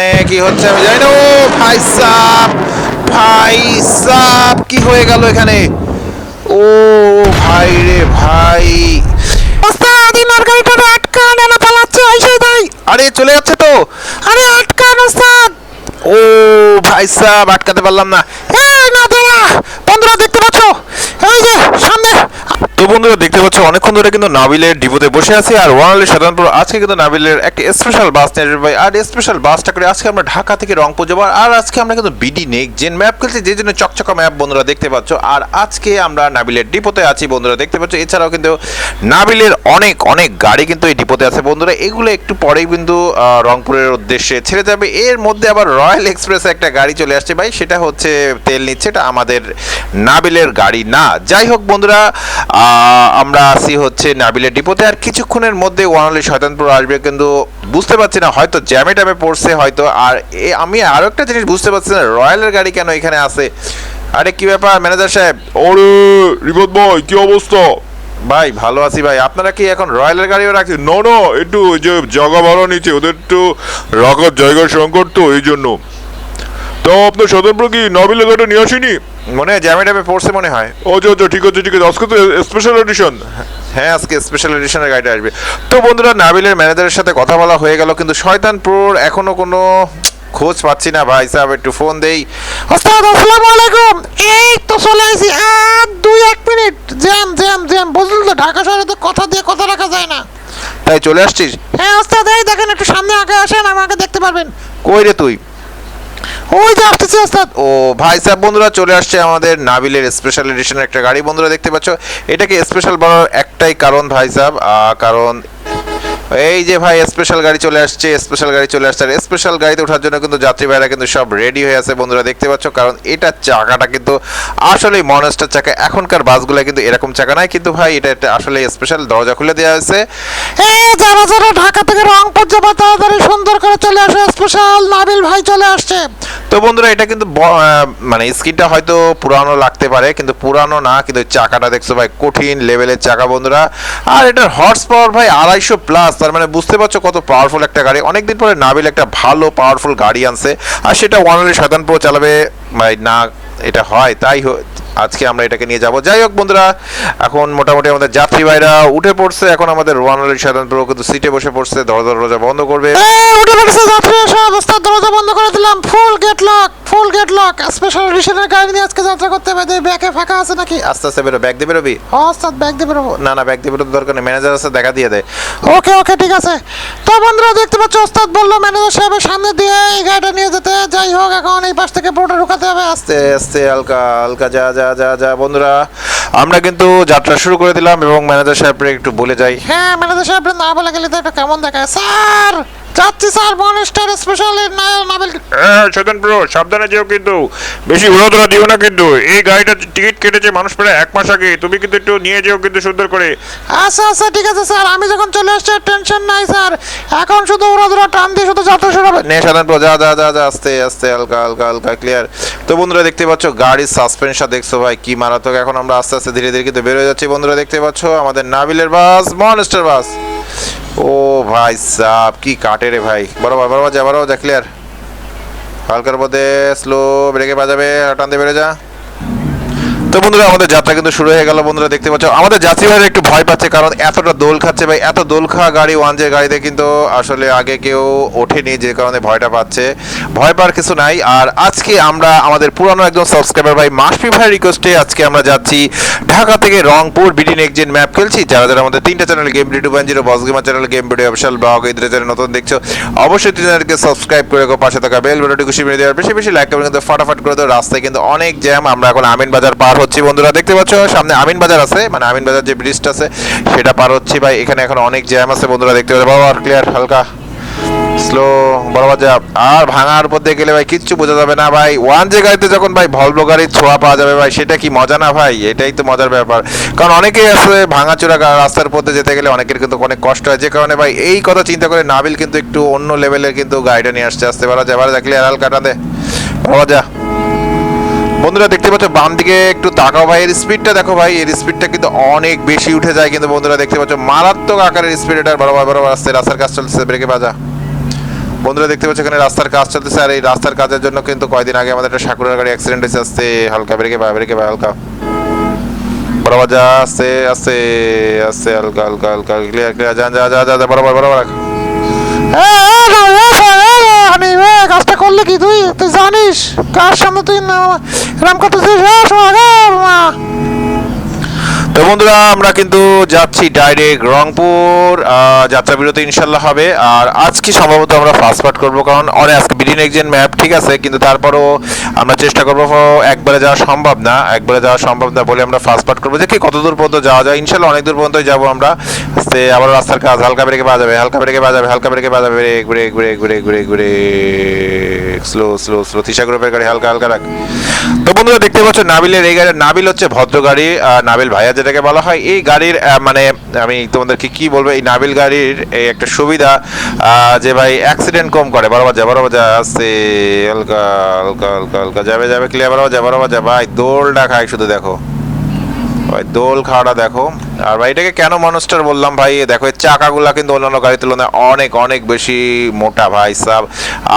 এ, কি হচ্ছে? আমি জানি না। ও ভাই সাপ ভাই সাপ কি হয়ে গেল এখানে? ও ভাই রে ভাই। ওস্তাদ ইনার গাড়িটা আটকান এনা পালাচ্ছে আইসে তাই। আরে চলে যাচ্ছে তো। আরে আটকান ওস্তাদ। ও ভাই সাপ আটকাতে পারলাম না। এই না দাঁড়া। বন্ধুরা দেখতে পাচ্ছ? এই যে সামনে। তো বন্ধুরা দেখতে পাচ্ছ অনেকক্ষণ ধরে কিন্তু নাবিলের ডিপোতে বসে আছি আর ওয়ানালি সাধারণপুর আজকে কিন্তু নাবিলের একটা স্পেশাল বাস নিয়ে ভাই। আর স্পেশাল বাসটা করে আজকে আমরা ঢাকা থেকে রংপুর যাব। আর আজকে আমরা কিন্তু বিডি নেক জেন ম্যাপ খেলছি, যে জন্য চকচকা ম্যাপ বন্ধুরা দেখতে পাচ্ছ। আর আজকে আমরা নাবিলের ডিপোতে আছি বন্ধুরা দেখতে পাচ্ছ। এছাড়াও কিন্তু নাবিলের অনেক অনেক গাড়ি কিন্তু এই ডিপোতে আছে বন্ধুরা। এগুলো একটু পরেই কিন্তু রংপুরের উদ্দেশ্যে ছেড়ে যাবে। এর মধ্যে আবার রয়্যাল এক্সপ্রেস একটা গাড়ি চলে আসছে ভাই। সেটা হচ্ছে তেল নিচ্ছে, এটা আমাদের নাবিলের গাড়ি না। যাই হোক বন্ধুরা আমরা আসি হচ্ছে নাবিলের ডিপোতে আর কিছুক্ষণের মধ্যে ওয়ানলি শয়তানপুর আসবে কিন্তু বুঝতে পারছি না হয়তো জ্যামে ট্যামে পড়ছে হয়তো আর এ আমি আরও একটা জিনিস বুঝতে পারছি না রয়্যালের গাড়ি কেন এখানে আসে আরে কি ব্যাপার ম্যানেজার সাহেব? আরে রিপোর্ট ভাই কি অবস্থা? ভাই ভালো আছি ভাই আপনারা কি এখন রয়্যালের গাড়িও রাখছেন? নো না একটু ওই যে জায়গা ভাড়া নিচ্ছে ওদের একটু রাখার জায়গার সংকট তো এই জন্য তো আপনার স্বতন্ত্র কি নবিল গাড়ি নিয়ে আসেনি? মনে হয় জ্যামে ট্যামে পড়ছে মনে হয়। আচ্ছা আচ্ছা ঠিক আছে ঠিক আছে। আজকে তো স্পেশাল এডিশন হ্যাঁ আজকে স্পেশাল এডিশনের গাড়িটা আসবে। তো বন্ধুরা নাবিলের ম্যানেজারের সাথে কথা বলা হয়ে গেল কিন্তু শয়তানপুর এখনও কোনো খোঁজ পাচ্ছি না। ভাই সাহেব একটু ফোন দেই। ওস্তাদ আসসালামু আলাইকুম। এই তো চলে আসি। আর দুই এক মিনিট। Jam jam jam. বুঝলি তো ঢাকা শহরে তো কথা দিয়ে কথা রাখা যায় না। তাই চলে আসছিস? হ্যাঁ ওস্তাদ এই দেখেন একটু সামনে আগে আসেন আমাকে দেখতে পারবেন। কই রে তুই? ওই যে আসতেছে ওস্তাদ ও ভাই সাহেব, বন্ধুরা চলে আসছে আমাদের নাবিলের স্পেশাল এডিশনের একটা গাড়ি। বন্ধুরা দেখতে পাচ্ছ, এটাকে স্পেশাল বানানোর একটাই কারণ ভাই সাহেব কারণ এই যে ভাই স্পেশাল গাড়ি চলে আসছে স্পেশাল গাড়ি চলে আসছে। আর স্পেশাল গাড়িতে ওঠার জন্য কিন্তু যাত্রী ভাইরা কিন্তু সব রেডি হয়ে আছে বন্ধুরা দেখতে পাচ্ছ। কারণ এটা চাকাটা কিন্তু আসলেই মনস্টার চাকা। এখনকার বাসগুলো কিন্তু এরকম চাকা নাই। কিন্তু ভাই এটা একটা আসলে স্পেশাল দরজা খুলে দেওয়া হয়েছে। যারা যারা ঢাকা থেকে রংপুর যাবে তাড়াতাড়ি সুন্দর করে চলে আসে স্পেশাল নাবিল ভাই চলে আসছে। তো বন্ধুরা এটা কিন্তু মানে স্ক্রিনটা হয়তো পুরানো লাগতে পারে কিন্তু পুরানো না। কিন্তু চাকাটা দেখছ ভাই কঠিন লেভেলের চাকা বন্ধুরা। আর এটার হর্স পাওয়ার ভাই আড়াইশো প্লাস তার মানে বুঝতে পারছ কত পাওয়ারফুল একটা গাড়ি। অনেকদিন পরে নাবিল একটা ভালো পাওয়ারফুল গাড়ি আনছে। আর সেটা ওয়ান সাধারণ প্রো চালাবে না, এটা হয়, তাই আজকে আমরা এটাকে নিয়ে যাব। যাই হোক বন্ধুরা এখন মোটামুটি আমাদের যাত্রী ভাইরা উঠে পড়ছে। এখন আমাদের ওয়ানলি সাধারণ প্রো কিন্তু সিটে বসে পড়ছে। দরজা দরজা বন্ধ করবে। উঠে পড়েছে যাত্রী সব ওস্তাদ দরজা বন্ধ করে দিলাম। Full gate lock full gate lock special এডিশনের গাড়ি নিয়ে আজকে যাত্রা করতে হবে। ব্যাকে ফাঁকা আছে নাকি? আস্তে আস্তে বেরো ব্যাগ দিয়ে বেরোবি? ও ওস্তাদ ব্যাগ দিয়ে বেরোবো। না না ব্যাগ দিয়ে বেরোতে দরকার নেই। ম্যানেজার আছে দেখা দিয়ে দেয় ওকে ওকে ঠিক আছে। তো বন্ধুরা দেখতে পাচ্ছ ওস্তাদ বলল ম্যানেজার সাহেবের সামনে দিয়ে এই গাড়িটা নিয়ে যেতে। যাই হোক এখন এই পাশ থেকে পুরোটা ঢুকাতে হবে। আস্তে আস্তে হালকা হালকা যা। যা যা যা, বন্ধুরা। আমরা কিন্তু যাত্রা শুরু করে দিলাম এবং ম্যানেজার সাহেবরে একটু বলে যাই। হ্যাঁ ম্যানেজার সাহেব না বলে গেলে তো একটা কেমন দেখায়? স্যার! যাচ্ছি স্যার মনস্টার স্পেশাল নাবিল। হ্যাঁ চেতন প্রো সাবধানে যেও কিন্তু। বেশি উড়োধরা দিও না কিন্তু। এই গাড়িটা টিকিট কেটেছে মানুষ প্রায় এক মাস আগে। তুমি কিন্তু একটু নিয়ে যেও কিন্তু সুন্দর করে। আচ্ছা আচ্ছা ঠিক আছে স্যার। আমি যখন চলে আসছি টেনশন নাই স্যার। এখন শুধু ধরা টান দিয়ে শুধু যাত্রা শুরু হবে। নে সাধারণ প্রো, যা যা যা যা আস্তে আস্তে হালকা হালকা হালকা ক্লিয়ার তো বন্ধুরা দেখতে পাচ্ছ গাড়ির সাসপেনশন দেখছ ভাই কি মারাত্মক। এখন আমরা আস্তে আস্তে ধীরে ধীরে কিন্তু বেরোয় যাচ্ছি। বন্ধুরা দেখতে পাচ্ছ আমাদের নাবিলের বাস মনস্টার বাস। ও ভাই সাব, কি কাটে রে ভাই। বরাবর বরাবর যা বরাবর যা ক্লিয়ার হালকার মধ্যে স্লো ব্রেকে বাজাবে টান দিয়ে বেড়ে যা। তো বন্ধুরা, আমাদের যাত্রা কিন্তু শুরু হয়ে গেল। বন্ধুরা, দেখতে পাচ্ছ, আমাদের যাত্রী ভাইরা একটু ভয় পাচ্ছে, কারণ এতটা দোল খাচ্ছে ভাই, এত দোল খাওয়া গাড়ি ওয়ান জে গাড়িতে কিন্তু আসলে আগে কেউ ওঠেনি, যে কারণে ভয়টা পাচ্ছে। ভয় পাওয়ার কিছু নাই। আর আজকে আমরা, আমাদের পুরানো একজন সাবস্ক্রাইবার ভাই মাসফি ভাই রিকোয়েস্টে আজকে আমরা যাচ্ছি ঢাকা থেকে রংপুর বিডি নেক্সট ম্যাপ খেলছি। যারা যারা আমাদের তিনটা channel game video two zero boss gamer channel game video official blog এই চ্যানেল নতুন দেখছ, অবশ্যই চ্যানেলকে সাবস্ক্রাইব করে রাখো, পাশে থাকা বেল বাটনটি খুশি মেরে দেওয়ার বেশি বেশি লাইক করবেন কিন্তু ফটাফট করে দেওয়া রাস্তায় কিন্তু অনেক জ্যাম আমরা এখন আমিন বাজার পার হচ্ছি, বন্ধুরা, দেখতে পাচ্ছ, সামনে আমিন বাজার আছে। মানে আমিন বাজার যে ব্রিজটা আছে, সেটা পার হচ্ছি ভাই। এখানে এখন অনেক জ্যাম আছে, বন্ধুরা, দেখতে পাচ্ছ। বাবা ক্লিয়ার হালকা। স্লো বরাবর যা আর ভাঙার উপর দিয়ে গেলে ভাই, কিচ্ছু বোঝা যাবে না ভাই। ওয়ান যে গাড়িতে যখন ভাই ভলভো গাড়ির ছোঁয়া পাওয়া যাবে ভাই, সেটা কি মজা না ভাই? এটাই তো মজার ব্যাপার। কারণ অনেকেই আছে, ভাঙাচোরা রাস্তার পথে যেতে গেলে অনেকের কিন্তু অনেক কষ্ট হয়। যে কারণে ভাই, এই কথা চিন্তা করে নাবিল কিন্তু একটু অন্য লেভেলের কিন্তু গাড়িটা নিয়ে আসছে আসতে পারা যায়। এবার দেখলে আর হালকা টান। দে বাবা, যা। বন্ধুরা দেখতে পাচ্ছ বাম দিকে একটু তাকাও ভাই এর স্পিডটা দেখো ভাই এর স্পিডটা কিন্তু অনেক বেশি উঠে যায় কিন্তু বন্ধুরা দেখতে পাচ্ছ মারাত্মক আকারের স্পিড এটার বরাবর বরাবর আসছে রাস্তার কাজ চলছে ব্রেকে বাজা বন্ধুরা দেখতে পাচ্ছ এখানে রাস্তার কাজ চলতেছে আর এই রাস্তার কাজের জন্য কিন্তু কয়দিন আগে আমাদের একটা সাকুরার গাড়ি অ্যাক্সিডেন্ট হয়েছে আসতে হালকা ব্রেকে বা ব্রেকে বা হালকা বরাবর যা আস্তে আস্তে আস্তে হালকা হালকা হালকা ক্লিয়ার ক্লিয়ার যা যা যা যা যা, এ, হানি, এ, কাজটা করলে কি তুই তুই জানিস না- এরম করতেছিস এ, শোনা, মা। তো বন্ধুরা আমরা কিন্তু যাচ্ছি ডাইরেক্ট রংপুর আহ, যাত্রা বিরতি ইনশাল্লাহ হবে। আর আজকে সম্ভবত আমরা ফাস্ট পার্ট করব কারণ অনেক আজকে বিডি নেক্সট ম্যাপ ঠিক আছে? কিন্তু তারপরও আমরা চেষ্টা করব একবারে যাওয়া সম্ভব না একবারে যাওয়া সম্ভব না বলে আমরা ফাস্ট পার্ট করব। দেখি কত দূর পর্যন্ত যাওয়া যায়। ইনশাল্লাহ অনেক দূর পর্যন্ত যাব আমরা। সে আবার রাস্তার কাজ হালকা ব্রেকে পাওয়া যাবে হালকা ব্রেকে পাওয়া যাবে হালকা ব্রেকে পাওয়া যাবে। Brake brake brake brake brake brake slow slow slow Tisha গ্রুপের গাড়ি হালকা হালকা রাখ। তো বন্ধুরা দেখতে পাচ্ছ, নাবিলের এই গাড়ি নাবিল হচ্ছে ভদ্র গাড়ি নাবিল ভাইয়া যেটাকে বলা হয়, এই গাড়ির মানে আমি তোমাদেরকে কি বলব, এই নাবিল গাড়ির এই একটা সুবিধা যে ভাই অ্যাক্সিডেন্ট কম করে। বরাবর যা বরাবর যা আসছে, হালকা হালকা হালকা হালকা, যাবে যাবে ক্লিয়ার বরাবর যা বরাবর যা ভাই দোলটা খায় শুধু দেখো। ভাই দোল খাওয়াটা দেখো। আর ভাই এটাকে কেন মনস্টার বললাম ভাই? দেখো এর চাকাগুলা কিন্তু অন্যান্য গাড়ির তুলনায় অনেক অনেক বেশি মোটা ভাই সাব।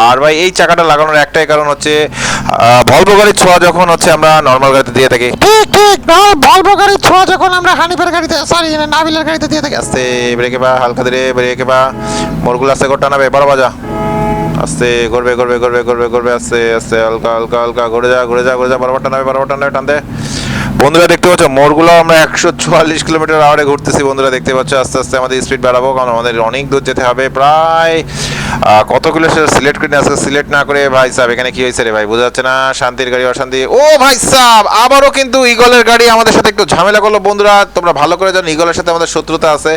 আর ভাই এই চাকাটা লাগানোর একটাই কারণ হচ্ছে ভলভো গাড়ির ছোঁয়া যখন হচ্ছে আমরা নর্মাল গাড়িতে দিয়ে থাকি। ঠিক ঠিক না ভলভো গাড়ির ছোঁয়া যখন আমরা হানিফের গাড়িতে সরি নাবিলের গাড়িতে দিয়ে থাকি। আস্তে ব্রেকে বা হালকা ধীরে ব্রেকে বা মোরগুলো আস্তে করতে নাবে বড় বাজা। আস্তে করবে করবে করবে করবে করবে আস্তে আস্তে হালকা হালকা হালকা ঘুরে যা ঘুরে যা ঘুরে যা বরাবরটা নাবে বরাবরটা নাবে টানতে। বন্ধুরা দেখতে পাচ্ছ, মোড়গুলো আমরা একশো চুয়াল্লিশ কিলোমিটার আওয়ারে ঘুরতেছি। বন্ধুরা দেখতে পাচ্ছ, আস্তে আস্তে আমাদের স্পিড বাড়াবো, কারণ আমাদের অনেক দূর যেতে হবে। প্রায় কত কিলো সিলেক্ট করে আজকে সিলেক্ট না করে, ভাই সাহেব, এখানে কি হয়েছে রে ভাই? বোঝা যাচ্ছে না, শান্তির গাড়ি, অশান্তি। ও ভাই সাহেব, আবারও কিন্তু ইগলের গাড়ি আমাদের সাথে একটু ঝামেলা করল। বন্ধুরা, তোমরা ভালো করে জানো ইগলের সাথে আমাদের শত্রুতা আছে।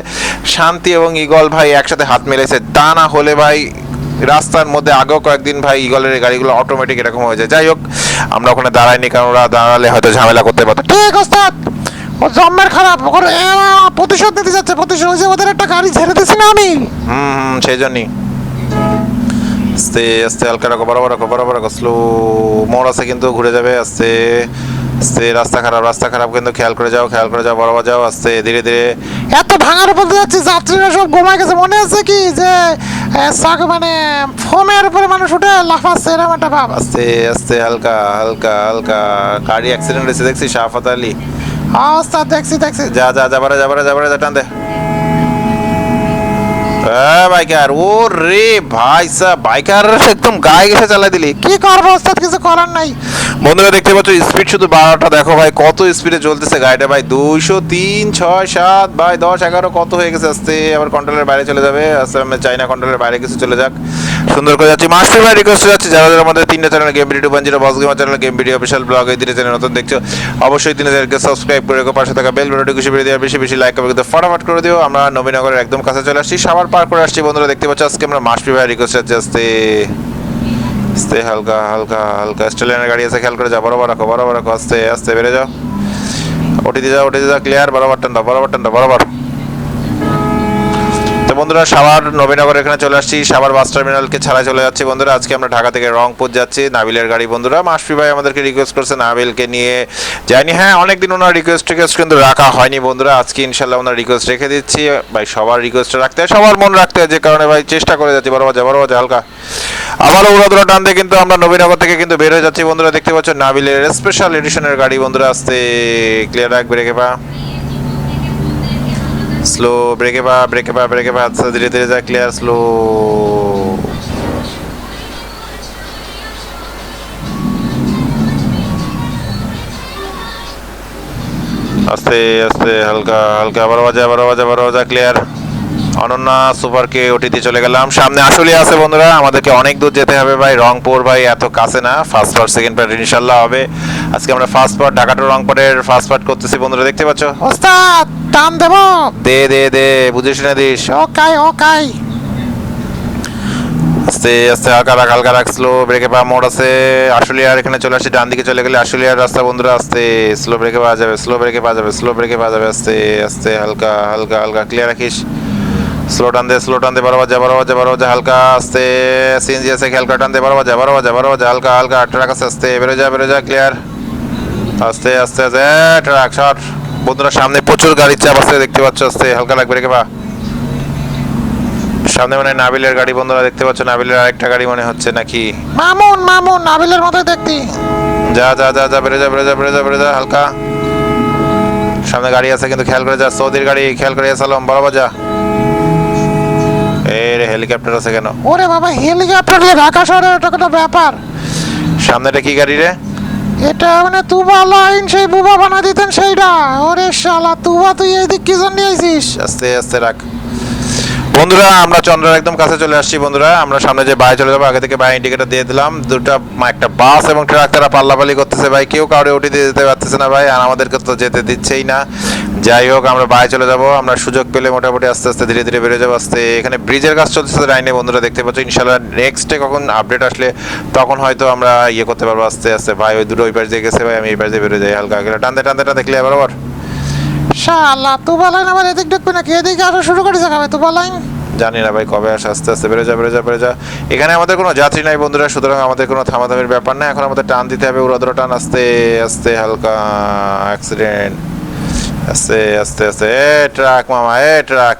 শান্তি এবং ইগল ভাই একসাথে হাত মিলেছে। তা না হলে ভাই রাস্তার মধ্যে আগেও কয়েকদিন ভাই ইগলের গাড়িগুলো অটোমেটিক এরকম হয়ে যায়। যাই হোক আমরা ওখানে দাঁড়াইনি কারণ ওরা দাঁড়ালে হয়তো ঝামেলা করতে পারতো। ঠিক ওস্তাদ! ও জম্মের খারাপ এ, প্রতিশোধ নিতে যাচ্ছে প্রতিশোধ হয়েছে ওদের একটা গাড়ি ছেড়ে দিছি না আমি। হুম হুম সেই জন্যই। আস্তে আস্তে হালকা রাখো বরাবর রাখো বরাবর রাখো স্লো মোড় আছে কিন্তু ঘুরে যাবে আস্তে আস্তে রাস্তা খারাপ রাস্তা খারাপ কিন্তু খেয়াল করে যাও খেয়াল করে যাও বরাবর যাও আস্তে ধীরে ধীরে এত ভাঙার উপর দিয়ে যাচ্ছি যাত্রীরা সব ঘুমায় গেছে। মনে আছে কি যে মানে ফোনের উপরে মানুষ উঠে লাফাচ্ছে এরকম একটা ভাব আস্তে আস্তে হালকা হালকা হালকা গাড়ি অ্যাক্সিডেন্ট হয়েছে দেখছি শাহফাত আলী? হ্যাঁ দেখছি দেখছি। যা যা যাবারে যাবারে যাবারে যা টান দে। হ্যাঁ বাইকার। ও রে ভাই সাহ বাইকার একদম গায়ে ঘেসে চালাই দিলি। কি করব ওস্তাদ, কিছু করার নাই। বন্ধুরা, দেখতে পাচ্ছ স্পিড শুধু বারোটা। দেখো ভাই, কত স্পিডে চলতেছে গাড়িটা ভাই। দুইশো তিন, ছয়, সাত, ভাই, দশ, এগারো, কত হয়ে গেছে আস্তে। আবার কন্ট্রোলের বাইরে চলে যাবে। আস্তে আমি চাই না কন্ট্রোলের বাইরে কিছু চলে যাক। সুন্দর করে যাচ্ছি। মাস্টার ভাই রিকোয়েস্ট যাচ্ছে, যারা যারা আমাদের তিনটা channel game video two zero boss gamer channel game video official blog এই তিনটা চ্যানেল নতুন দেখছ, অবশ্যই তিন চ্যানেলকে সাবস্ক্রাইব করে রেখো, পাশে থাকা বেল বেলটি খুশি দেওয়া বেশি বেশি লাইক করে ফটাফট করে দিও। আমরা নবীনগরের একদম কাছে চলে আসছি সাবার পার করে আসছি, বন্ধুরা দেখতে পাচ্ছ, আজকে আমরা মাস্টার ভাই রিকোয়েস্ট যাচ্ছে, আসতে, আস্তে, হালকা হালকা হালকা স্টেলিয়ানের গাড়ি আছে, খেয়াল করে যাও, বরাবর রাখো বরাবর রাখো, আস্তে আস্তে, বেড়ে যাও। ওটিতে যাও ওটিতে যাও ক্লিয়ার বরাবর টান্ডা বরাবর টান্ডা বরাবর। তো বন্ধুরা, সাভার নবীনগর, এখানে চলে আসছি। সাভার বাস টার্মিনালকে ছাড়াই চলে যাচ্ছি বন্ধুরা। আজকে আমরা ঢাকা থেকে রংপুর যাচ্ছি, নাবিলের গাড়ি বন্ধুরা। মাসফি ভাই আমাদেরকে রিকোয়েস্ট করছে নাবিলকে নিয়ে। যাইনি হ্যাঁ অনেকদিন ওনার রিকোয়েস্ট টিকোয়েস্ট কিন্তু রাখা হয়নি বন্ধুরা। আজকে ইনশাল্লাহ ওনার রিকোয়েস্ট রেখে দিচ্ছি। ভাই, সবার রিকোয়েস্ট রাখতে হয়, সবার মন রাখতে হয় যে কারণে ভাই, চেষ্টা করে যাচ্ছি। বরাবর যা বরাবর যা হালকা। আবারও উড়াদুরা টান দিয়ে কিন্তু আমরা নবীনগর থেকে কিন্তু বের হয়ে যাচ্ছি বন্ধুরা। দেখতে পাচ্ছ নাবিলের স্পেশাল এডিশনের গাড়ি বন্ধুরা, আসতে ক্লিয়ার রাখ, ব্রেকে পা। স্লো ব্রেকে পা ব্রেকে পা ব্রেকে পা আচ্ছা ধীরে ধীরে যা ক্লিয়ার স্লো আস্তে আস্তে, হালকা হালকা আবার বাজে আবার বাজে আবার বাজে ক্লিয়ার অনন্যা সুপারকে ওটিতে চলে গেলাম। সামনে আসলে আছে বন্ধুরা আমাদেরকে অনেক দূর যেতে হবে ভাই। রংপুর ভাই এত কাছে না ফার্স্ট পার্ট সেকেন্ড পার্ট ইনশাল্লাহ হবে। আজকে আমরা ফার্স্ট পার্ট ঢাকা টু রংপুরের ফার্স্ট পার্ট করতেছি বন্ধুরা দেখতে পাচ্ছ? ওস্তাদ টান দেবো। দে দে দে বুঝে শুনে দিস। ওকাই ওকাই। আস্তে আস্তে হালকা রাখ হালকা রাখ স্লো ব্রেকে পা মোড় আছে। আশুলিয়ার এখানে চলে আসছি ডান দিকে চলে গেলে আশুলিয়ার রাস্তা বন্ধুরা আস্তে স্লো ব্রেকে পাওয়া যাবে স্লো ব্রেকে পাওয়া যাবে স্লো ব্রেকে পাওয়া যাবে আস্তে আস্তে হালকা হালকা হালকা ক্লিয়ার রাখিস। স্লো টান দে স্লো টান দে বারো বাজে বারো বাজে বারো বাজে হালকা আস্তে সিএনজি আছে খেয়াল করে টান দে বারো বাজে বারো বাজে বারো বাজে হালকা হালকা ট্রাক আছে আস্তে বেরো যা বেরো যা ক্লিয়ার আস্তে আস্তে আস্তে ট্রাক শট বন্ধুরা সামনে প্রচুর গাড়ির চাপ আছে দেখতে পাচ্ছ আস্তে হালকা লাগবে রেখে পা সামনে মানে নাবিলের গাড়ি বন্ধুরা দেখতে পাচ্ছ নাবিলের আরেকটা গাড়ি মনে হচ্ছে নাকি। মামুন মামুন নাবিলের মতো দেখতি যা যা যা যা বেড়ে যা বেড়ে যা বেড়ে যা বেড়ে যা হালকা। সামনে গাড়ি আছে কিন্তু খেয়াল করে যা সৌদির গাড়ি খেয়াল করে সালাম এই রে হেলিকপ্টার আছে কেন? ওরে বাবা হেলিকপ্টার দিয়ে ঢাকা শহরে এটা কোনো ব্যাপার? সামনেটা কি গাড়ি রে? এটা মানে তুবা লাইন সেই বুবা বানা দিতেন সেইটা ওরে শালা তুবা তুই এইদিক কি জন্য আইছিস? আস্তে আস্তে রাখ। বন্ধুরা, আমরা চন্দ্রের একদম কাছে চলে আসছি বন্ধুরা। আমরা সামনে যে বাই চলে যাব, আগে থেকে বাই ইন্ডিকেটর দিয়ে দিলাম। দুটা একটা বাস এবং ট্রাক তারা পাল্লাপাল্লি করতেছে ভাই। কেউ কাউরে উঠে দিয়ে যেতে পারতেছে না ভাই, আর আমাদেরকে তো যেতে দিচ্ছেই না। যাই হোক, আমরা বাই চলে যাব। আমরা সুযোগ পেলে মোটামুটি আস্তে আস্তে ধীরে ধীরে বেড়ে যাব। আস্তে এখানে ব্রিজের কাজ চলতেছে লাইনে বন্ধুরা দেখতে পাচ্ছ। ইনশাল্লাহ নেক্সটে কখন আপডেট আসলে তখন হয়তো আমরা ইয়ে করতে পারব আস্তে আস্তে। ভাই, ওই দুটো ওই পাশ দিয়ে গেছে ভাই, আমি এই পাশ দিয়ে বেরোয় যাই, হালকা গেলে টানতে টানতে টানতে ক্লিয়ার বরাবর শালা তুবা লাইন আবার এদিক ঢুকবে নাকি? এদিকে আসা শুরু করেছে খাবে তুবা লাইন। জানি না ভাই কবে আসে? আস্তে আস্তে বেড়ে যা বেড়ে যা বেড়ে যা। এখানে আমাদের কোনো যাত্রী নাই বন্ধুরা সুতরাং আমাদের কোনো থামাথামির ব্যাপার না এখন আমাদের টান দিতে হবে উড়াদুরা টান আস্তে আস্তে হালকা অ্যাক্সিডেন্ট আস্তে আস্তে আস্তে। এ ট্রাক মামা এ ট্রাক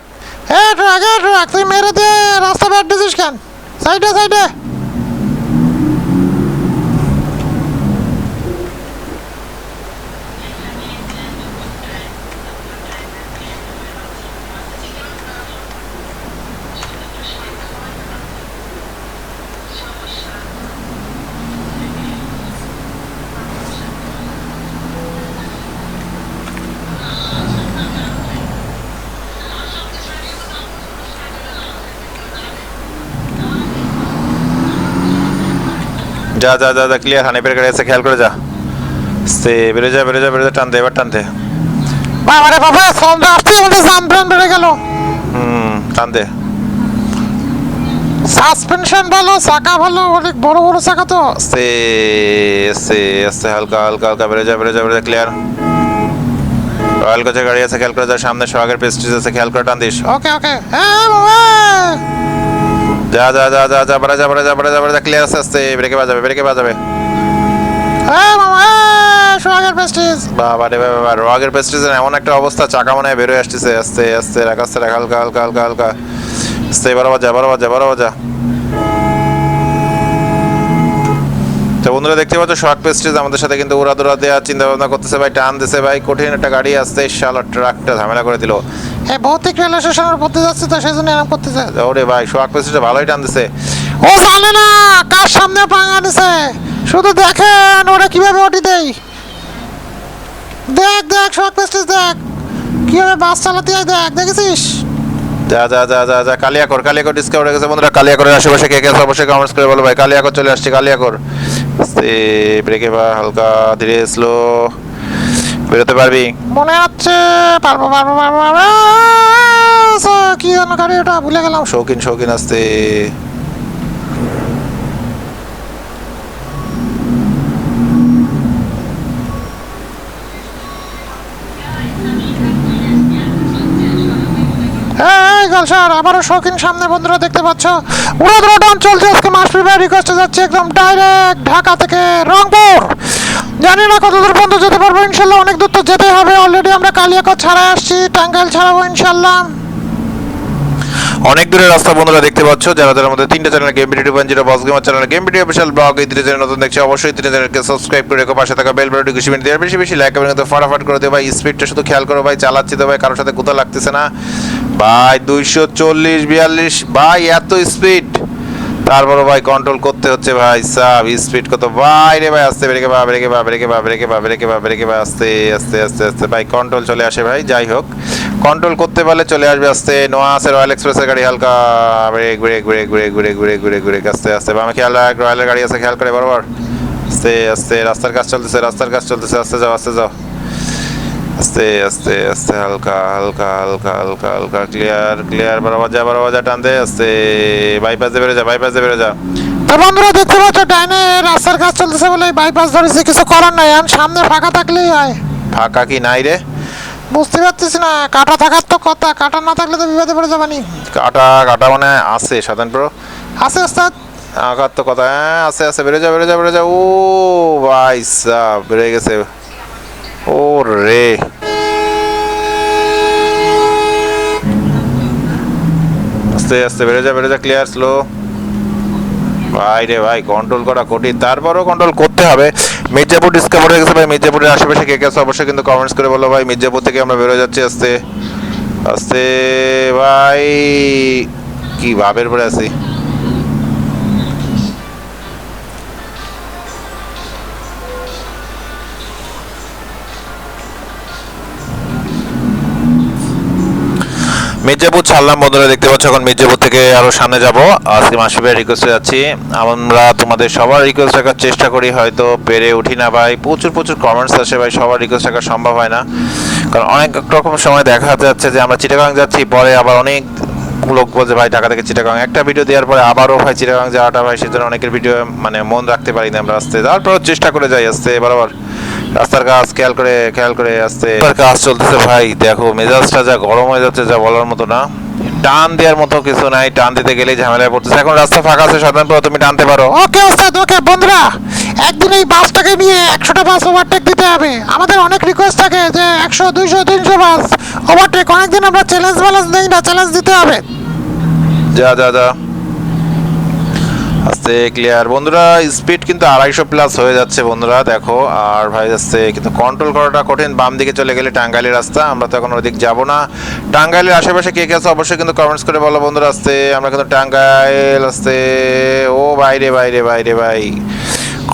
এ ট্রাক এ ট্রাক তুই মেরে দে রাস্তা ব্যাট দিছিস কেন? সাইডে সাইডে যা যা যা যা ক্লিয়ার হানিপের গাড়ি আছে খেয়াল করে যা। আস্তে বেড়ে যা বেড়ে যা বেড়ে যা টানতে এবার টানতে। বাবা রে বাবা সন্ধ্যা আসতে আমাদের জাম্পান বেড়ে গেল। হুম টানতে। সাসপেনশন ভালো চাকা ভালো অনেক বড় বড় চাকা তো। আস্তে আস্তে আস্তে হালকা হালকা হালকা বেড়ে যা বেড়ে যা বেড়ে যা ক্লিয়ার রয়্যাল কোচের গাড়ি আছে খেয়াল করে যা সামনে সোহাগের পেস্ট্রিজ আছে খেয়াল করে টান দিস। ওকে ওকে হ্যাঁ বাবা। যা যা যা যা যা বাড়া যা বাড়া যা বাড়া যা বাড়া ক্লিয়ার আস্তে আস্তে ব্রেকে বাজাবে ব্রেকে বাজাবে? বাবা রে বাবা রগের পেস্টিজের এমন একটা অবস্থা চাকা মনে হয় বেরোয় আসতেছে আস্তে আস্তে রাখ আস্তে রাখ হালকা হালকা হালকা হালকা। আস্তে বারো বাজা বারো বাজা বারো যা। বন্ধুরা দেখতে পাচ্ছ শর্ট পেস্ট্রিজ আমাদের সাথে কিন্তু উড়া দুরা দেওয়ার চিন্তা ভাবনা করতেছে ভাই টান দিছে ভাই কঠিন একটা গাড়ি আসতে শালা ট্রাকটা ঝামেলা করে দিল। হ্যাঁ ভৌতিক রেল স্টেশনের পড়তে যাচ্ছে তো সেই জন্য এরকম করতেছে। ওরে ভাই শর্ট পেস্ট্রিজটা ভালোই টান দিছে ও জানে না কার সামনে পাঙ্গা দিছে। শুধু দেখেন ওরা কীভাবে ওটি দেই দেখ দেখ শর্ট প্রেস্টিজ দেখ। কীভাবে বাস চালাতে হয় দেখ দেখেছিস? যা যা যা যা যা কালিয়াকর কালিয়াকর ডিসকাভার গেছে বন্ধুরা কালিয়াকরের আশেপাশে কে কে আছে অবশ্যই কমেন্টস করে বলো ভাই। কালিয়াকর চলে আসছে কালিয়াকর। আস্তে ব্রেকে বা হালকা ধীরে স্লো বেরোতে পারবি? মনে হচ্ছে পারব পারব পারব কি জানো গাড়ি ওটা ভুলে গেলাম। শৌখিন শৌখিন আসতে। এই গলসার আবারও শৌখিন সামনে বন্ধুরা দেখতে পাচ্ছ। উড়াদুরা ডান চলছে, আজকে মাস ভাই রিকোয়েস্টে যাচ্ছে একদম ডাইরেক্ট ঢাকা থেকে রংপুর। জানি না কত দূর পর্যন্ত যেতে পারব, ইনশাল্লাহ অনেক দূর তো যেতে হবে। অলরেডি আমরা কালিয়াকর ছাড়া আসছি, টাঙ্গাইল ছাড়াবো ইনশাল্লাহ। অনেক দূরের রাস্তা বন্ধুরা দেখতে পাচ্ছ যারা যারা আমাদের তিনটা channel game video point zero boss gamer channel game video official blog এই তিনটে চ্যানেল নতুন দেখছে অবশ্যই তিনটে চ্যানেলকে সাবস্ক্রাইব করে রেখো পাশে থাকা বেল বাটনটি খুশি মিনিট বেশি বেশি লাইক এবং ফাটাফাট করে দেবো ভাই স্পিডটা শুধু খেয়াল করো ভাই চালাচ্ছি তো ভাই কারোর সাথে কোথাও লাগতেছে না ভাই দুইশো চল্লিশ বিয়াল্লিশ ভাই এত স্পিড তারপরও ভাই কন্ট্রোল করতে হচ্ছে ভাই সাব স্পিড কত ভাই রে ভাই আস্তে ব্রেকে বা ব্রেকে বা ব্রেকে বা ব্রেকে বা ব্রেকে বা ব্রেকে বা আস্তে আস্তে আস্তে আস্তে ভাই কন্ট্রোল চলে আসে ভাই যাই হোক কন্ট্রোল করতে পারলে চলে আসবে আস্তে। নোয়া আছে রয়্যাল এক্সপ্রেসের গাড়ি, হালকা brake brake brake brake brake brake brake brake আস্তে আস্তে। বামে খেয়াল রাখ রয়্যালের গাড়ি আছে, খেয়াল করে, বরাবর। আস্তে আস্তে, রাস্তার কাজ চলতেছে, রাস্তার কাজ চলতেছে, আস্তে যাও আস্তে যাও। আস্তে আস্তে আস্তে, হালকা হালকা হালকা হালকা হালকা ক্লিয়ার ক্লিয়ার বরাবর যা বরাবর যা টান দে আস্তে। বাইপাস দিয়ে বেরো যা বাইপাস দিয়ে বেরো যা। তো বন্ধুরা, দেখতে পাচ্ছ, ডাইনে রাস্তার কাজ চলতেছে বলে বাইপাস ধরেছে, কিছু করার নাই, এখন সামনে ফাঁকা থাকলেই হয়। ফাঁকা কি নাই রে? বুঝতে পারছিস না কাটা থাকার তো কথা কাটা না থাকলে তো বিপদে পড়ে যাবানি কাটা কাটা মানে আছে সাধারণ প্রো আছে ওস্তাদ। আঘাত তো কথা হ্যাঁ আছে আছে বেড়ে যা বেড়ে যা বেড়ে যা ও ভাই সাহ বেড়ে গেছে। ও রে। আস্তে আস্তে বেড়ে যা বেড়ে যা ক্লিয়ার স্লো ভাই রে ভাই কন্ট্রোল করা কঠিন। তারপরও কন্ট্রোল করতে হবে। মির্জাপুর ডিসকভার হয়ে গেছে ভাই। মির্জাপুরের আশেপাশে কে কে আছে অবশ্যই কিন্তু কমেন্টস করে বলো ভাই। মির্জাপুর থেকে আমরা বেরো যাচ্ছি আস্তে। আস্তে ভাই, কি ভাবের পরে আছি? মির্জাপুর ছাড়লাম বন্ধুরা দেখতে পাচ্ছ এখন মির্জাপুর থেকে আরও সামনে যাব। মাসি ভাইয়ের রিকোয়েস্টে যাচ্ছি। আমরা তোমাদের সবার রিকোয়েস্ট রাখার চেষ্টা করি, হয়তো পেরে উঠি না ভাই। প্রচুর প্রচুর কমেন্টস আসে ভাই, সবার রিকোয়েস্ট রাখা সম্ভব হয় না। কারণ অনেক রকম সময় দেখা যাচ্ছে যে আমরা চিটাগাং যাচ্ছি, পরে আবার অনেক লোক বলছে, ভাই, ঢাকা থেকে চিটাগাং একটা ভিডিও দেওয়ার পরে আবারও ভাই চিটাগাং যাওয়াটা ভাই, সেজন্য অনেকের ভিডিও মানে মন রাখতে পারি না আমরা আসতে। তারপর চেষ্টা করে যাই আসতে বরাবর রাস্তার কাজ খেয়াল করে খেয়াল করে আসতে। কাজ চলতেছে ভাই দেখো মেজাজটা যা গরম হয়ে যাচ্ছে যা বলার মতো না। টান দেওয়ার মতো কিছু নাই টান দিতে গেলেই ঝামেলায় পড়তেছে। এখন রাস্তা ফাঁকা আছে সাধারণত তুমি টানতে পারো। ওকে ওস্তাদ ওকে বন্ধুরা একদিন এই বাসটাকে নিয়ে একশোটা বাস ওভারটেক দিতে হবে। আমাদের অনেক রিকোয়েস্ট থাকে যে একশো দুইশো তিনশো বাস ওভারটেক অনেকদিন আমরা চ্যালেঞ্জ ব্যালেন্স নেই না চ্যালেঞ্জ দিতে হবে। যা যা যা। আস্তে ক্লিয়ার বন্ধুরা স্পিড কিন্তু আড়াইশো প্লাস হয়ে যাচ্ছে বন্ধুরা, দেখো। আর ভাই যাচ্ছে, কিন্তু কন্ট্রোল করাটা কঠিন। বাম দিকে চলে গেলে টাঙ্গাইলের রাস্তা, আমরা তো এখন ওদিক যাব না। টাঙ্গাইলের আশেপাশে কে কে আছে অবশ্যই কিন্তু কমেন্টস করে বলো বন্ধুরা, আসতে। আমরা কিন্তু টাঙ্গাইল, আসতে। ও বাইরে বাইরে বাইরে ভাই।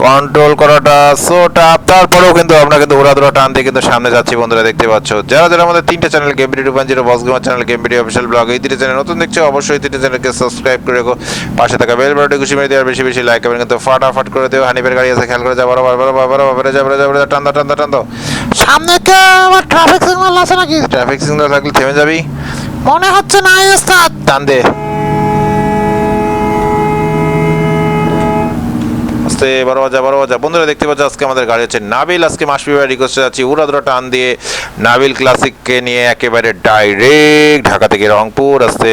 কন্ট্রোল করাটা সো টাপ তারপরেও কিন্তু আমরা কিন্তু ওরা দোরা টান দিয়ে কিন্তু সামনে যাচ্ছি বন্ধুরা দেখতে পাচ্ছ। যারা যারা আমাদের তিনটে channel game video two zero boss gamer channel game video official blog এই তিনটে চ্যানেল নতুন দেখছ অবশ্যই তিনটে চ্যানেলকে সাবস্ক্রাইব করে রেখো। পাশে থাকা বেল বাটনটি খুশি মেরে দেওয়ার বেশি বেশি লাইক করবেন কিন্তু ফাটাফাট করে দেও। হানিফের গাড়ি আছে খেয়াল করে যা বড় বড় বড় বড় বড় যা বড় যা বড় টান্দা টান্দা টান্দা সামনে কে আবার ট্রাফিক সিগন্যাল আছে নাকি? ট্রাফিক সিগন্যাল থাকলে থেমে যাবি। মনে হচ্ছে না এই ওস্তাদ টান দে। আস্তে বড় বাজা বড় বাজা বন্ধুরা, দেখতে পাচ্ছ আজকে আমাদের গাড়ি হচ্ছে নাবিল। আজকে মাসপি ভাই রিকোয়েস্টে যাচ্ছি, উড়াদুরা টান দিয়ে নাবিল ক্লাসিককে নিয়ে একেবারে ডাইরেক্ট ঢাকা থেকে রংপুর আসতে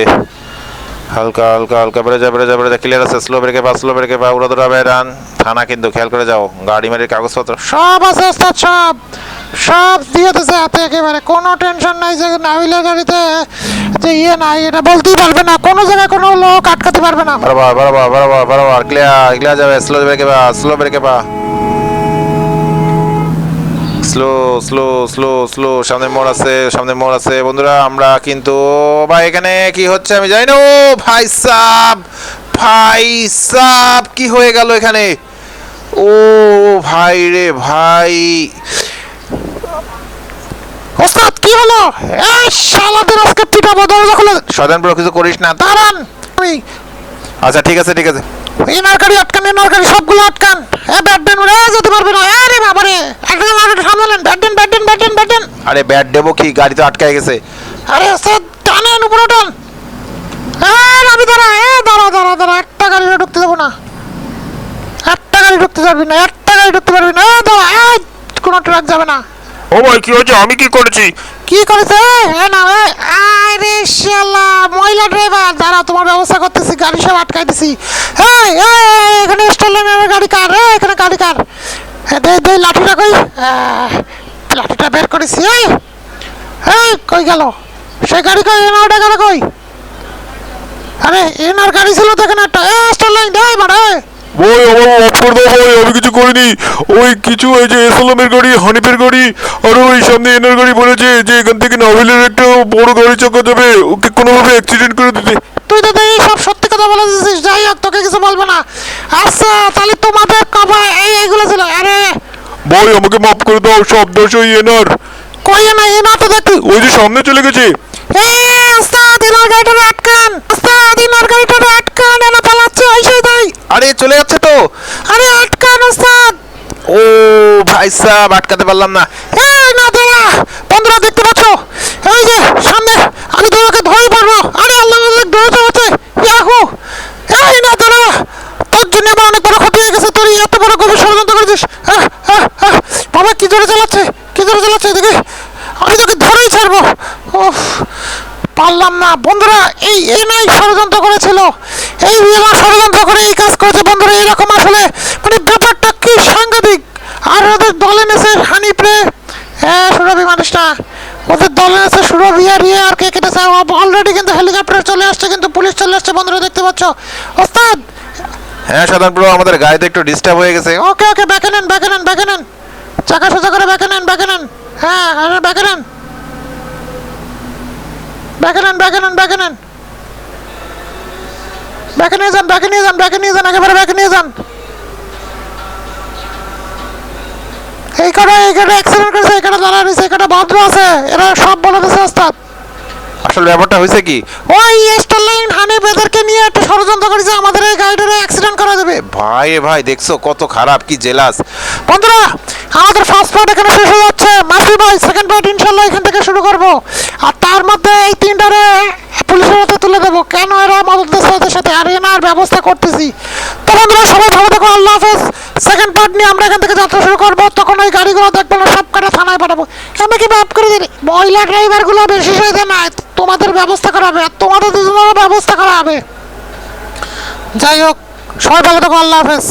হালকা হালকা হালকা, বেড়ে যা বেড়ে যা বেড়ে ক্লিয়ার আছে? স্লো ব্রেকে পা স্লো ব্রেকে পা উড়াদুরা বেড়ান থানা কিন্তু খেয়াল করে যাও। গাড়ি মেরে কাগজপত্র। সব আছে ওস্তাদ, সব। সব দিয়ে দিছে হাতে একেবারে। কোনো টেনশন নাই যে নাবিলের গাড়িতে যে ইয়ে নাই, এটা বলতেই পারবে না। কোনো জায়গায় কোনো লোক আটকাতে পারবে না। বরাবর বরাবর বরাবর বরাবর। ক্লিয়ার ক্লিয়ার যাবে। স্লো ব্রেকে পা স্লো ব্রেকে পা স্লো স্লো স্লো স্লো সামনে মোড় আছে, সামনে মোড় আছে। বন্ধুরা, আমরা কিন্তু, ভাই, এখানে কি হচ্ছে আমি জানি না। ও, ভাই সাব ভাই সাব, কি হয়ে গেল এখানে? ও, ভাই রে ভাই। ওস্তাদ, কি হলো? এই শালাদের আজকে পিটাবো দরজা খুলে সাধারণ বড় কিছু করিস না, দাঁড়ান। আচ্ছা ঠিক আছে ঠিক আছে। গাড়ি আটকান গাড়ি সবগুলো আটকান। এ ব্যাটডেন উড়ে যেতে পারবে না। আরে বাবারে একদম আগে সামলালেন ব্যাটডেন ব্যাটডেন ব্যাটডেন ব্যাটডেন আরে ব্যাট দেবো কি? গাড়ি তো আটকায় গেছে। আরে ওস্তাদ টানেন উপরে টান আর আমি দাঁড়া এ দাঁড়া দাঁড়া দাঁড়া একটা গাড়ি ঢুকতে দেবো না। একটা গাড়ি ঢুকতে পারবি না একটা গাড়ি ঢুকতে পারবি না। এ দাঁড়া এ কোনো ট্রাক যাবে না। ও ভাই কি হয়েছে? আমি কি করেছি? কি করেছে? এ না এ আরে মহিলা ড্রাইভার দাঁড়া তোমার ব্যবস্থা করতেছি গাড়ি সব আটকাই দিছি। এই এখানে স্টারলাইনের গাড়ি কার? এই এখানে গাড়ি কার? এ, দে দে লাঠিটা কই? লাঠিটা বের করেছি এই এই কই গেল? সে গাড়ি কই? এনারটা গেল কই? আরে এনার গাড়ি ছিল তো এখানে একটা। এ স্টারলাইন দে বাড়া ওই আমার অফ করে দাও ভাই আমি কিছু করিনি। ওই কিছু ওই যে এসএলএমের গাড়ি হানিফের গাড়ি আর ওই সামনে এনার গাড়ি বলেছে যে এখান থেকে নাভিলের একটা বড় গাড়ি চাকা যাবে ওকে কোনোভাবে অ্যাক্সিডেন্ট করে দিতে। তুই তো দেখি সব সত্যি কথা বলে দিছিস। যাই হোক তোকে কিছু বলব না। আচ্ছা তাহলে তোমাদের কবে এই এইগুলো ছিল। আরে ভাই আমাকে মাফ করে দাও সব দোষ ওই এনার। কই না এ না তো দেখি ওই যে সামনে চলে গেছে। ওস্তাদ এনার আটকান ওস্তাদ গাড়িটা আটকান এনা পালাচ্ছে তাই। আরে চলে যাচ্ছে তো। আরে আটকান ওস্তাদ। ও ভাই সাহেব আটকাতে পারলাম না। এই না দাঁড়া। বন্ধুরা দেখতে পাচ্ছ? এই যে সামনে আমি তোমাকে ধরে পারব। আরে আল্লাহ আল্লাহ ধরে যাচ্ছে ইয়াহু। এই না দাঁড়া। তোর জন্য আমার অনেক বড় ক্ষতি হয়ে গেছে। তোর এত বড় গভীর ষড়যন্ত্র করেছিস আহ, আহ, আহ, বাবা কি জোরে চালাচ্ছে কি জোরে চালাচ্ছে এদিকে আমি তোকে ধরেই ছাড়বো উফ পারলাম না বন্ধুরা এই নাই ষড়যন্ত্র করেছিল। এই রিয়েলা ষড়যন্ত্র করে এই কাজ করেছে। বন্ধুরা এরকম আসলে মানে ব্যাপারটা কি সাংঘাতিক? আর ওদের দলে নেছে হানি প্রে। হ্যাঁ সুরভি মানুষটা। ওদের দলে আছে সুরভি আর ইয়ে আর কে কেটেছে অলরেডি কিন্তু হেলিকপ্টার চলে আসছে কিন্তু পুলিশ চলে আসছে বন্ধুরা দেখতে পাচ্ছ। ওস্তাদ! হ্যাঁ সাধারণ প্রো আমাদের গাড়িতে একটু ডিস্টার্ব হয়ে গেছে। ওকে ওকে ব্যাকে নেন ব্যাকে নেন ব্যাকে নেন। চাকা সোজা করে ব্যাকে নেন ব্যাকে নেন। হ্যাঁ আরে ব্যাকে নেন। ব্যাকে নেন ব্যাকে নেন ব্যাকে নিয়ে যান ব্যাকে নিয়ে যান ব্যাকে নিয়ে যান একেবারে ব্যাকে নিয়ে যান এই কটা এই কটা অ্যাক্সিডেন্ট করেছে, এই কটা দাঁড়ায় রয়েছে এই কটা ভদ্র আছে এরা সব আসলে ব্যাপারটা হয়েছে কি? ওই স্টারলাইন হানিফ এদেরকে নিয়ে একটা ষড়যন্ত্র করেছে আমাদের এই গাড়িটারে অ্যাক্সিডেন্ট করা দেবে ভাই ভাই দেখছ কত খারাপ কি জেলাস বন্ধুরা আমাদের ফার্স্ট পার্ট এখানে শেষ হয়ে যাচ্ছে। মাসি ভাই সেকেন্ড পার্ট ইনশাল্লাহ এখান থেকে শুরু করব। আর তার মধ্যে এই তিনটারে পুলিশের হাতে তুলে দেবো। কেন এরা আমাদের সাথে সাথে আর এনার ব্যবস্থা করতেছি? তো বন্ধুরা সবাই ভালো থাকো আল্লাহ হাফেজ। সেকেন্ড পার্ট নিয়ে আমরা এখান থেকে যাত্রা শুরু করব। তখন ওই গাড়িগুলো দেখব না, সব কটা থানায় পাঠাবো। আমি কি ভাব করে দিন মহিলা ড্রাইভারগুলো বেশি সাইজে নাই। তোমাদের ব্যবস্থা করা হবে, আর তোমাদের দুজনেরও ব্যবস্থা করা হবে। যাই হোক, সবাই ভালো থাকো, আল্লাহ হাফেজ।